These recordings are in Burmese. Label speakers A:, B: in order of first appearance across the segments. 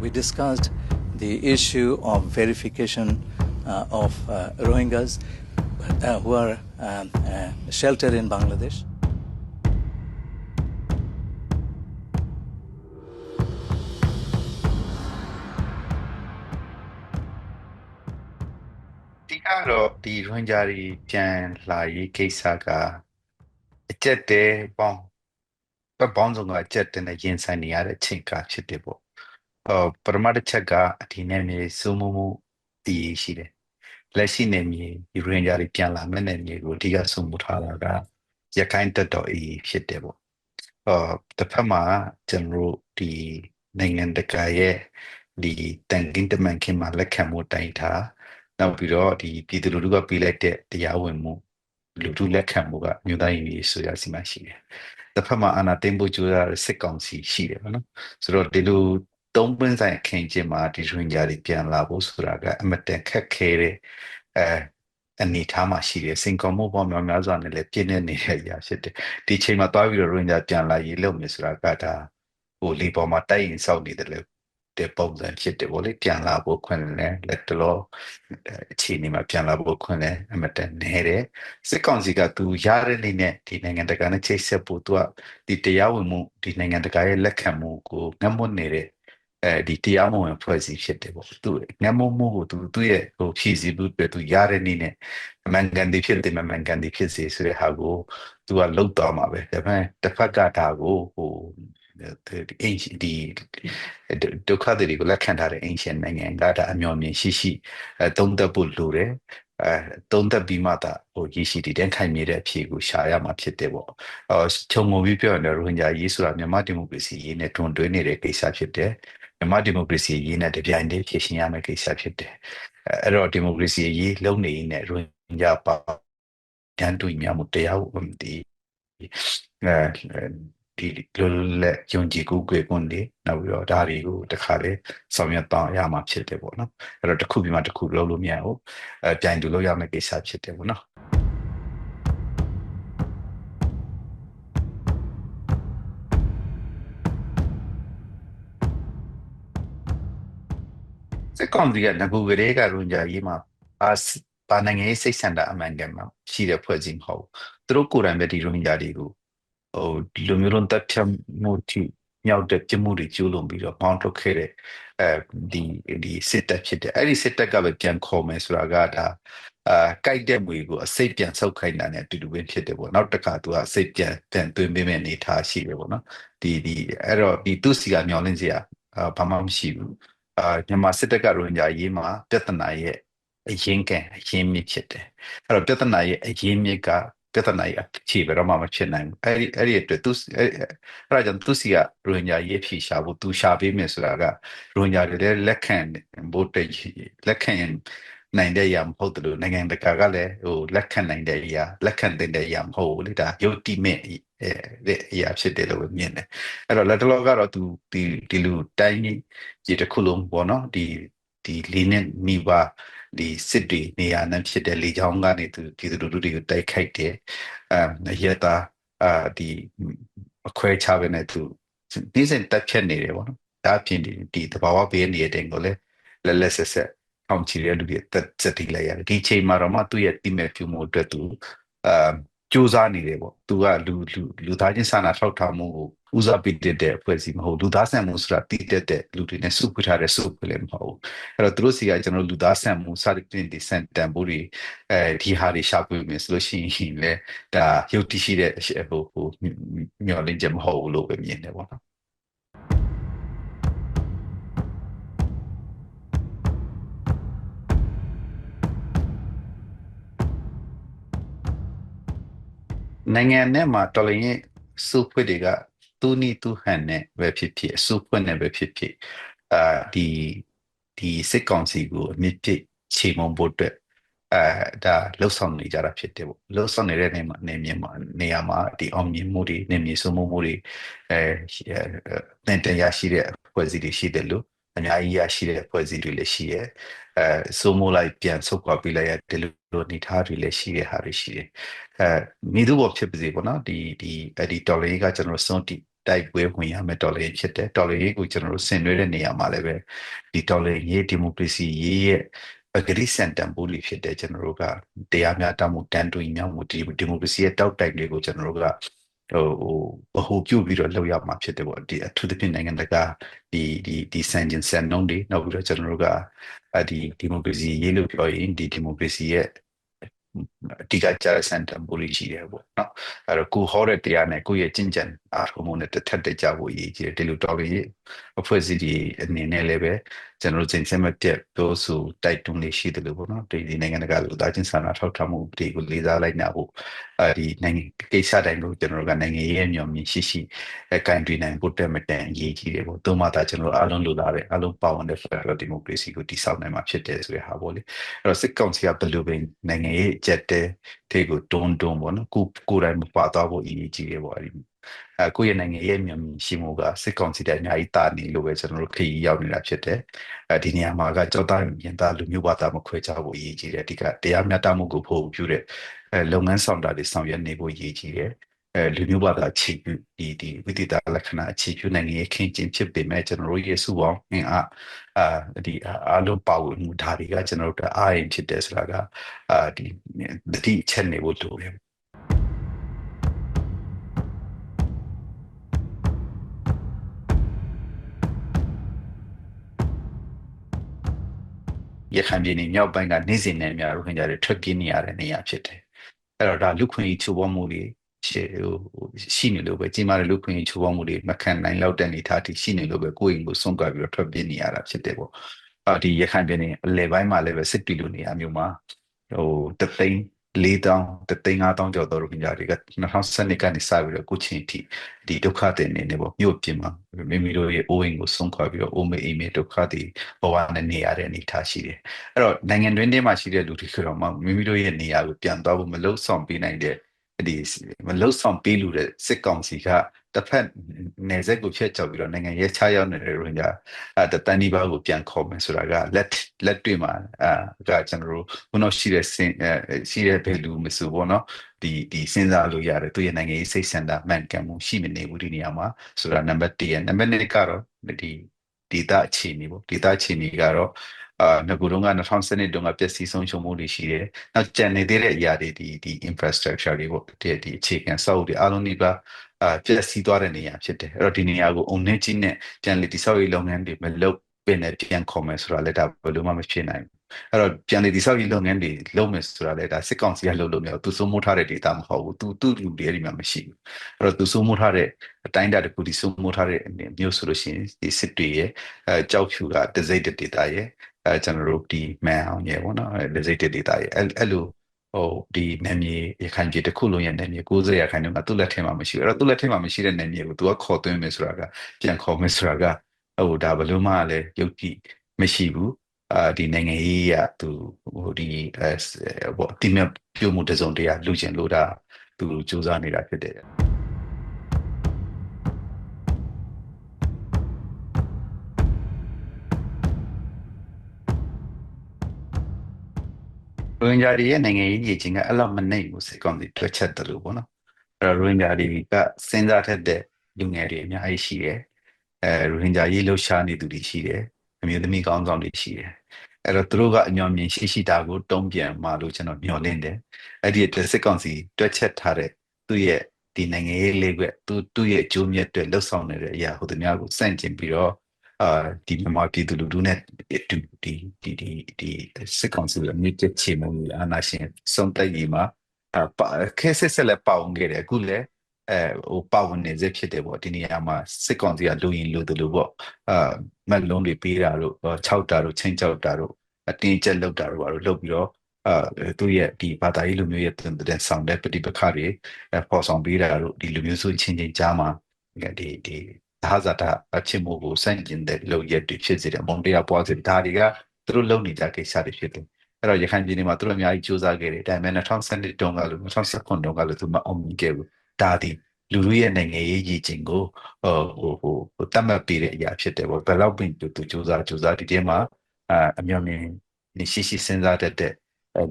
A: we discussed the issue of verification uh, of uh, Rohingyas uh, who are um, uh, sheltered in Bangladesh.
B: ဒီကတော့ဒီရွန်ဂျာတွေပြန်လာရေးကိစ္စကအကျက်တဲပေါင်းပတ်ပေါင်းစုံကအကျက်တဲနဲ့ရင်ဆိုင်နေရတဲ့အချိန်ကဖြစ်တယ်ပေါ့။ ဟောပရမတ်တစ်ချက်ကဒီနယ်မြေစုံမှုမှုတည်ရှိတယ်။လက်ရှိနယ်မြေဒီရွန်ဂျာတွေပြန်လာမဲ့နယ်မြေကိုအဓိကစုံမှုထားတာကရခိုင်တပ်တော်အီဖြစ်တယ်ပေါ့။ဟောတစ်ဖက်မှာကျွန်တော်တို့ဒီနိုင်ငံတကာရဲ့ဒီတန်ကင်းတမန်ခင်မှာလက်ခံမှုတိုင်ထားနောက်ပြီးတော့ဒီပြည်သူလူထုကပေးလိုက်တဲ့တရားဝင်မှုလူထုလက်ခံမှုကမြို့သားရေးဆိုရစီမရှိတယ်။တစ်ဖက်မှာအာဏာသိမ်းဖို့ကြိုးစားတဲ့စစ်ကောင်စီရှိတယ်ပေါ့နော်။ဆိုတော့ဒီလို သုံးပွင့်ဆိုင်အခင်းကျင်းမှာဒီရွှင်ကြတွေပြန်လာဖို့ဆိုတာကအမတန်ခက်ခဲတဲ့အဲအနေထားမှာရှိတယ်။စင်ကောမှုပေါ်များများစွာနဲ့လည်းပြည့်နေနေတဲ့အရာဖြစ်တယ်။ဒီချိန်မှာသွားပြီးတော့ရွှင်ကြပြန်လာရေးလုပ်မယ်ဆိုတာကဒါဟိုလေပေါ်မှာတိုက်ရင်စောက်နေတယ်လေတဲ့ပုံစံဖြစ်တယ်ဗောလေပြန်လာဖို့ခွင့်လဲလက်တလောအခြေအနေမှာပြန်လာဖို့ခွင့်လဲအမတန်နေတယ်စစ်ကောင်စီကသူရတဲ့နေနဲ့ဒီနိုင်ငံတကာနဲ့ချိတ်ဆက်ဖို့သူကဒီတရားဝင်မှုဒီနိုင်ငံတကာရဲ့လက်ခံမှုကိုငတ်မွတ်နေတဲ့ အဲဒီတရားမဝင်ဖွဲ့စည်းဖြစ်တယ်ပေါ့သူငတ်မွတ်မှုကိုသူသူ့ရဲ့ဟိုဖြည့်ဆည်းဖို့အတွက်သူရတဲ့နေနဲ့အမှန်ကန်ဒီဖြစ်တယ်မမှန်ကန်ဒီဖြစ်စေဆိုတဲ့ဟာကိုသူကလုတ်သွားမှာပဲဒါပေမဲ့တစ်ဖက်ကဒါကိုဟိုဒီအင်ဒီဒုက္ခတွေကိုလက်ခံထားတဲ့အင်ရှင်နိုင်ငံကဒါအမျှော်မြင်ရှိရှိအဲသုံးသပ်ဖို့လိုတယ် အဲသုံးသပ်ပြီးမှသာဟိုရရှိတည်တဲ့ခိုင်မြဲတဲ့အဖြေကိုရှာရမှာဖြစ်တယ်ပေါ့အော်ခြုံငုံပြီးပြောရင်ရိုဟင်ဂျာရေးဆိုတာမြန်မာဒီမိုကရေစီရေးနဲ့တွန်တွဲနေတဲ့ကိစ္စဖြစ်တယ်မြန်မာဒီမိုကရေစီရေးနဲ့တပြိုင်တည်းဖြစ်ရှင်ရမယ့်ကိစ္စဖြစ်တယ်အဲ့တော့ဒီမိုကရေစီရေးလုံနေနေရိုဟင်ဂျာပါတန်တူမြမှုတရားဝင်ဒီအဲ ဒီလိုလက်ယုံကြည်ကိုယ်ကိုယ်ကွန်းလေးနောက်ပြီးတော့ဒါတွေကိုတခါလေဆောင်ရွက်တော့ရမှာဖြစ်တယ်ပေါ့နော်အဲ့တော့တစ်ခုပြီးမှတစ်ခုလုံးလို့မရဘူးအဲပြိုင်တူလို့ရမယ့်ကိစ္စဖြစ်တယ်ပေါ့နော်စကောင်ဒီကငကူကလေးကရုံကြရေးမှာပါပါနိုင်ငံရေးစိတ်ဆန္ဒအမှန်ကန်မှာရှိတဲ့ဖွဲ့စည်းမဟုတ်သူတို့ကိုယ်တိုင်ပဲဒီရုံကြတွေကို ဟိုဒီလိုမျိုးလုံးတက်ဖြတ်မှုတိမြောက်တဲ့ပြမှုတွေကျိုးလွန်ပြီးတော့ပေါင်းထုတ်ခဲ့တဲ့အဲဒီဒီစစ်တပ်ဖြစ်တယ်အဲ့ဒီစစ်တပ်ကပဲပြန်ခေါ်မယ်ဆိုတာကဒါအာကြိုက်တဲ့မွေကိုအစိတ်ပြန်ဆုတ်ခိုင်းတာနဲ့အတူတူပဲဖြစ်တယ်ပေါ့နောက်တစ်ခါသူကအစိတ်ပြန်ပြန်သွင်းပေးမယ့်အနေထားရှိတယ်ပေါ့နော်ဒီဒီအဲ့တော့ဒီသူစီကမျောလင်းစရာအာဘာမှမရှိဘူးအာမြန်မာစစ်တပ်ကရိုဟင်ဂျာရေးမှာပြဿနာရဲ့အရင်ကအရင်မြစ်ဖြစ်တယ်အဲ့တော့ပြဿနာရဲ့အရင်မြစ်က ပြဿနာကြီးအခြေဘယ်တော့မှမဖြစ်နိုင်ဘူးအဲ့ဒီအဲ့ဒီအတွက်သူအဲ့အဲ့ဒါကြောင့်သူစီကရိုဟင်ဂျာရေးဖြေရှာဖို့သူရှာပေးမယ်ဆိုတာကရိုဟင်ဂျာတွေလည်းလက်ခံဖို့တည်းလက်ခံနိုင်တဲ့ရမဟုတ်တယ်လို့နိုင်ငံတကာကလည်းဟိုလက်ခံနိုင်တဲ့ရလက်ခံတဲ့ရမဟုတ်ဘူးလေဒါယုတ်တိမဲ့တဲ့အရာဖြစ်တယ်လို့မြင်တယ်အဲ့တော့လက်တလောကတော့သူဒီဒီလူတိုင်းကြီးတစ်ခုလုံးပေါ့နော်ဒီဒီလေးနဲ့မိပါ ဒီစစ်တွေနေရာနဲ့ဖြစ်တဲ့လေချောင်းကနေသူဒီလူလူတွေကိုတိုက်ခိုက်တယ်အရတာအာဒီအခွဲချပဲနဲ့သူဒီစင်တက်ဖြတ်နေတယ်ပေါ့နော်ဒါအပြင်ဒီဒီတဘာဝဘေးနေတဲ့တင်ကိုလည်းလက်လက်ဆက်ဆက်အောင်ချီရလူတွေတက်စတိလိုက်ရတယ်ဒီချိန်မှာတော့မှသူ့ရဲ့တိမဲ့ဖြူမှုအတွက်သူအာ စူးစမ်းနေတယ်ပေါ့သူကလူလူလူသားချင်းစာနာထောက်ထားမှုကိုဦးစားပေးတဲ့အဖွဲ့အစည်းမဟုတ်လူသားဆန်မှုဆိုတာတည်တဲ့တဲ့လူတွေနဲ့စုဖွဲ့ထားတဲ့စုဖွဲ့လည်းမဟုတ်ဘူးအဲ့တော့သူတို့စီကကျွန်တော်လူသားဆန်မှုစသဖြင့်ဒီစန်တန်ဖို့တွေအဲဒီဟာတွေရှာဖွေမယ်ဆိုလို့ရှိရင်လည်းဒါရုပ်တည်ရှိတဲ့ဟိုဟိုမျောလင်းချက်မဟုတ်ဘူးလို့ပဲမြင်တယ်ပေါ့နော် နိုင်ငံနဲ့မှာတော်လရင်စုဖွဲ့တွေကသူနီသူဟန်နဲ့ပဲဖြစ်ဖြစ်စုဖွဲ့နဲ့ပဲဖြစ်ဖြစ်အာဒီဒီစစ်ကောင်စီကိုအမြင့်ပြည့်ချိန်မုံဖို့အတွက်အဲဒါလှုပ်ဆောင်နေကြတာဖြစ်တယ်ပေါ့လှုပ်ဆောင်နေတဲ့နေမှာနေမြေမှာနေရာမှာဒီအောင်မြင်မှုတွေနေမြေစုံမှုမှုတွေအဲတင်တရားရှိတဲ့ဖွဲ့စည်းတွေရှိတယ်လို့ အများကြီးရရှိတဲ့ဖွဲ့စည်းတွေလည်းရှိရဲအဲစိုးမိုးလိုက်ပြန်ဆုတ်ခွာပြလိုက်ရတယ်လို့နေထားတွေလည်းရှိတဲ့ဟာတွေရှိတယ်အဲမိသူဘောဖြစ်ပါစေပေါ့နော်ဒီဒီအဲ့ဒီတော်လေးကကျွန်တော်စွန့်တိတိုက်ပွဲဝင်ရမယ်တော်လှန်ရေးဖြစ်တယ်တော်လှန်ရေးကိုကျွန်တော်တို့ဆင်နွှဲတဲ့နေရာမှာလည်းပဲဒီတော်လှန်ရေးဒီမိုကရေစီရေးရဲ့ပဂရိစံတန်ဖိုးလေးဖြစ်တယ်ကျွန်တော်တို့ကတရားမျှတမှုတန်တူညီမျှမှုဒီဒီမိုကရေစီရဲ့တောက်တိုက်တွေကိုကျွန်တော်တို့က ဟိုဟိုဘ ਹੁ ပြုတ်ပြီးတော့လောက်ရမှာဖြစ်တယ်ပေါ့ဒီအထူးသဖြင့်နိုင်ငံတကာဒီဒီဒီစံကျင်စံနှုန်းတွေနောက်ပြီးတော့ကျွန်တော်တို့ကအဲ့ဒီဒီမိုကရေစီရေးလို့ပြောရင်ဒီဒီမိုကရေစီရဲ့ အဓိကကျတဲ့ စံတန်ဖိုးလေးရှိတယ်ပေါ့နော်အဲ့တော့ကိုဟောတဲ့တရားနဲ့ကိုယ့်ရဲ့ကျင့်ကြံအားထုတ်မှုနဲ့တစ်ထပ်တက်ကြဖို့အရေးကြီးတယ်ဒီလိုတော်ရည်အဖွဲ့အစည်းဒီအနေနဲ့လည်းပဲကျွန်တော်တို့စဉ်ဆက်မပြတ်ပြောဆိုတိုက်တွန်းလေးရှိတယ်လို့ပေါ့နော်ဒီဒီနိုင်ငံတကာလူသားချင်းစာနာထောက်ထားမှုတွေကိုလေးစားလိုက်နာဖို့အဲဒီနိုင်ငံကိစ္စတိုင်းကိုကျွန်တော်တို့ကနိုင်ငံရေးအမျှော်မြင်ရှိရှိအဲကင်တွင်နိုင်ဖို့တက်မတန်အရေးကြီးတယ်ပေါ့သုံးမသားကျွန်တော်တို့အားလုံးလူသားတွေအားလုံးပါဝင်တဲ့ Federal Democracy ကိုတည်ဆောက်နိုင်မှာဖြစ်တယ်ဆိုတဲ့ဟာပေါ့လေအဲ့တော့စစ်ကောင်စီကဘယ်လိုပဲနိုင်ငံရေးအကြက်တဲတေကိုတွန်းတွန်းပေါ့နော်ကိုကိုယ်တိုင်မပါသွားဖို့အရေးကြီးတယ်ပေါ့အဲဒီအဲကိုယ့်ရဲ့နိုင်ငံရဲ့မြန်ရှိမှုကစစ်ကောင်စီတိုင်းအများကြီးတာနေလို့ပဲကျွန်တော်တို့ခရီးရောက်နေတာဖြစ်တယ်အဲဒီနေရာမှာကကြောက်သားရင်သားလူမျိုးဘာသာမခွဲခြားဖို့အရေးကြီးတယ်ဒီကတရားမျှတမှုကိုဖို့ပြုတဲ့အဲလုပ်ငန်းဆောင်တာတွေဆောင်ရွက်နေဖို့အရေးကြီးတယ် အဲလူမျိုးဘာသာအခြေပြုဒီဒီဝိသေသလက္ခဏာအခြေပြုနိုင်ငံရေးခင်းကျင်းဖြစ်ပေမဲ့ကျွန်တော်တို့ရဲ့စုပေါင်းအင်အားအာဒီအားလုံးပါဝင်မှုဒါတွေကကျွန်တော်တို့အားရင်ဖြစ်တယ်ဆိုတာကအာဒီတတိချက်နေဖို့လိုတယ်ရခိုင်ပြည်နယ်မြောက်ပိုင်းကနေ့စဉ်နဲ့အများရိုဟင်ဂျာတွေထွက်ပြေးနေရတဲ့နေရာဖြစ်တယ်။အဲ့တော့ဒါလူခွင့်ရေးချိုးဖောက်မှုတွေ ရှိဟိုရှိနေလို့ပဲကြီးမားတဲ့လူခွင့်ရေးချိုးဖောက်မှုတွေမခံနိုင်လောက်တဲ့အနေအထားထိရှိနေလို့ပဲကိုယ့်အိမ်ကိုဆုံးကပ်ပြီးတော့ထွက်ပြေးနေရတာဖြစ်တယ်ပေါ့။အာဒီရခိုင်ပြည်နယ်အလယ်ပိုင်းမှာလည်းပဲစစ်တီလိုနေရာမျိုးမှာဟိုတသိန်း၄တောင်းတသိန်း၅တောင်းကျော်သောရိုဟင်ဂျာတွေက2012ကနေစပြီးတော့ကိုချင်းထိဒီဒုက္ခတွေနေနေပေါ့မြို့ပြင်မှာမိမိတို့ရဲ့အိုးအိမ်ကိုဆုံးခွာပြီးတော့အိုးမေအိမ်မေဒုက္ခတွေဘဝနဲ့နေရတဲ့အနေအထားရှိတယ်။အဲ့တော့နိုင်ငံတွင်းထဲမှာရှိတဲ့လူတွေကတော့မှမိမိတို့ရဲ့နေရာကိုပြန်သွားဖို့မလုံဆောင်ပေးနိုင်တဲ့ ဒီမလုံဆောင်ပေးလို့တဲ့စစ်ကောင်စီကတစ်ဖက်နယ်စပ်ကိုဖျက်ချောက်ပြီးတော့နိုင်ငံရဲ့ခြားရောက်နေတဲ့ရိုဟင်ဂျာအဲတတန်ဒီဘာကိုပြန်ခေါ်မယ်ဆိုတာကလက်လက်တွေ့မှာအာကကျွန်တော်တို့ဘုနောရှိတဲ့စင်အဲရှိတဲ့ဘယ်လူမဆိုဘောနော်ဒီဒီစဉ်းစားလို့ရတယ်သူရဲ့နိုင်ငံရေးစိတ်ဆန္ဒမှန်ကန်မှုရှိမနေဘူးဒီနေရာမှာဆိုတာနံပါတ်1ရဲ့နံပါတ်2ကတော့ဒီဒေတာအခြေအနေပေါ့ဒေတာအခြေအနေကတော့ အာငကူတော့က2012တုန်းကပျက်စီးဆုံးရှုံးမှုတွေရှိတယ်။နောက်ကျန်နေသေးတဲ့အရာတွေဒီဒီ infrastructure တွေပေါ့ဒီဒီအခြေခံစောက်တွေအားလုံးဒီပါအာပျက်စီးသွားတဲ့နေရာဖြစ်တယ်။အဲ့တော့ဒီနေရာကိုအုံနှင်းကြီးနဲ့ပြန်လည်တည်ဆောက်ရေးလုပ်ငန်းတွေမလုပ်ပင်နဲ့ပြန်ခေါ်မယ်ဆိုတာလည်းဒါဘယ်လိုမှမဖြစ်နိုင်ဘူး။အဲ့တော့ပြန်လည်တည်ဆောက်ရေးလုပ်ငန်းတွေလုပ်မယ်ဆိုတာလည်းဒါစစ်ကောင်စီကလုပ်လို့မရဘူး။သူစိုးမိုးထားတဲ့ data မဟုတ်ဘူး။သူသူ့လူတွေအဲ့ဒီမှာမရှိဘူး။အဲ့တော့သူစိုးမိုးထားတဲ့အတိုင်းအတာတစ်ခုဒီစိုးမိုးထားတဲ့မျိုးဆိုလို့ရှိရင်ဒီစစ်တွေရဲ့အဲကြောက်ဖြူကတစိမ့်တဲ့ data ရဲ့ အဲကျွန်တော်တို့ဒီမန်အောင်ရေပေါ့နော်အဲ visited data ရေအဲ့အဲ့လိုဟိုဒီနယ်မြေရခိုင်ပြည်တစ်ခုလုံးရဲ့နယ်မြေ90ရာခိုင်နှုန်းကသူ့လက်ထဲမှာမရှိဘူးအဲ့တော့သူ့လက်ထဲမှာမရှိတဲ့နယ်မြေကိုသူကခေါ်သွင်းမယ်ဆိုတာကပြန်ခေါ်မယ်ဆိုတာကဟိုဒါဘယ်လို့မှလည်းယုတ်ကြည်မရှိဘူးအာဒီနိုင်ငံရေးကသူဟိုဒီအဲဘောတိမပြုမှုတစုံတရာလူကျင်လို့ဒါသူစူးစမ်းနေတာဖြစ်တယ် ရိုဟင်ဂျာတွေရဲ့နိုင်ငံရေးကြီးချင်းကအဲ့လောက်မနှိမ့်ဘူးစစ်ကောင်စီတွက်ချက်တယ်လို့ပေါ့နော်အဲ့တော့ရိုဟင်ဂျာတွေကစဉ်းစားထက်တဲ့လူငယ်တွေအများကြီးရှိတယ်အဲရိုဟင်ဂျာရေးလှုပ်ရှားနေသူတွေရှိတယ်အမျိုးသမီးကောင်းဆောင်တွေရှိတယ်အဲ့တော့သူတို့ကအညောင်မြင်ရှိရှိတာကိုတုံးပြန်มาလို့ကျွန်တော်မျှော်လင့်တယ်အဲ့ဒီအတွက်စစ်ကောင်စီတွက်ချက်ထားတဲ့သူ့ရဲ့ဒီနိုင်ငံရေးလေးကွသူသူ့ရဲ့အကျိုးမြတ်တွေလှုပ်ဆောင်နေတဲ့အရာဟိုတများကိုစန့်ကျင်ပြီးတော့အာဒီမြန်မာပြည်သူလူထုနဲ့ ဒီဒီဒီဒီဒီစစ်ကောင်စီရဲ့မြစ်ချချေမှုအာနာရှင်စုံတိုက်ကြီးမှာအပါခဲဆက်ဆက်လက်ပေါင်ခဲ့တယ်အခုလည်းအဲဟိုပါဝင်နေစေဖြစ်တယ်ပေါ့ဒီနေရာမှာစစ်ကောင်စီကလူရင်လူတို့လို့ပေါ့အာမက်လုံးတွေပေးတာတို့6တာတို့ချင်းကြောက်တာတို့အတင်းကျပ်လောက်တာတို့ဘာလို့လုပ်ပြီးတော့အာသူရဲ့ဒီဘာသာရေးလူမျိုးရဲ့တဲ့ဆောင်တဲ့ပฏิပက္ခတွေပေါ်ဆောင်ပေးတာတို့ဒီလူမျိုးစုချင်းချင်းကြားမှာဒီဒီ ဒါဇာတာအချင်းမို့ကိုစန့်ကျင်တဲ့လုပ်ရက်တွေဖြစ်စေတယ်မုံတရားပွားစေဒါတွေကသူတို့လုပ်နေကြကိစ္စတွေဖြစ်တယ်အဲ့တော့ရခိုင်ပြည်နယ်မှာသူတို့အများကြီးစူးစမ်းခဲ့တယ်ဒါပေမဲ့2012တုန်းကလို့2019တုန်းကလို့သူမအောင်မြင်ခဲ့ဘူးဒါဒီလူလူရဲ့နိုင်ငံရေးကြီးချင်းကိုဟိုဟိုဟိုတတ်မှတ်ပေးတဲ့အရာဖြစ်တယ်ပေါ့ဘယ်လောက်ပင်သူသူစူးစမ်းစူးစမ်းဒီတဲမှာအအမျော်မြင်နေရှိရှိစဉ်းစားတတ်တဲ့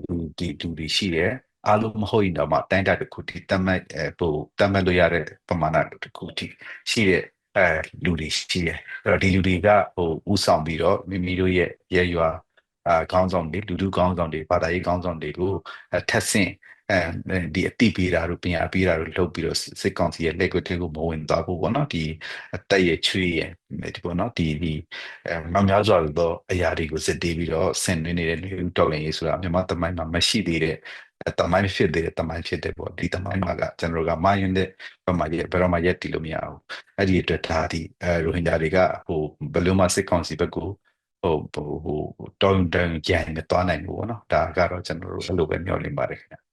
B: လူဒီလူတွေရှိတယ်အားလုံးမဟုတ်ရင်တော့မှတိုင်းတာတစ်ခုထိတတ်မှတ်အဲဟိုတတ်မှတ်လို့ရတဲ့ပမာဏတစ်ခုထိရှိတဲ့ အဲလူတွေရှိတယ်အဲ့တော့ဒီလူတွေကဟိုဥဆောင်ပြီးတော့မိမိတို့ရဲ့ရဲရွာအာခေါင်းဆောင်တွေလူလူခေါင်းဆောင်တွေဘာသာရေးခေါင်းဆောင်တွေကိုအထက်ဆင့်အဲဒီအတိပေးတာတို့ပညာပေးတာတို့လုပ်ပြီးတော့စစ်ကောင်စီရဲ့လက်ကွက်တွေကိုမဝင်သွားဘူးပေါ့နော်ဒီအတက်ရဲ့ချွေးရဲ့ဒီပေါ့နော်ဒီဒီအဲမများစွာသောအရာတွေကိုစစ်တေးပြီးတော့ဆင်နွှဲနေတဲ့လူတော်လည်းရေးဆိုတာမြန်မာတမိုင်းမှာမရှိသေးတဲ့ တမိုင်းဖြစ်တဲ့တမိုင်းဖြစ်တဲ့ပေါ့ဒီတမိုင်းမှာကကျွန်တော်ကမာယွန်းတဲ့ဘက်မှာရဘယ်တော့မှရက်တည်လို့မရဘူးအဲ့ဒီအတွက်ဒါဒီအဲရိုဟင်ဂျာတွေကဟိုဘယ်လိုမှစစ်ကောင်စီဘက်ကိုဟိုဟိုဟိုတောင်းတန်ကြံနေသွားနိုင်ဘူးပေါ့နော်ဒါကတော့ကျွန်တော်တို့အဲ့လိုပဲမျှော်လင့်ပါတယ်ခင်ဗျ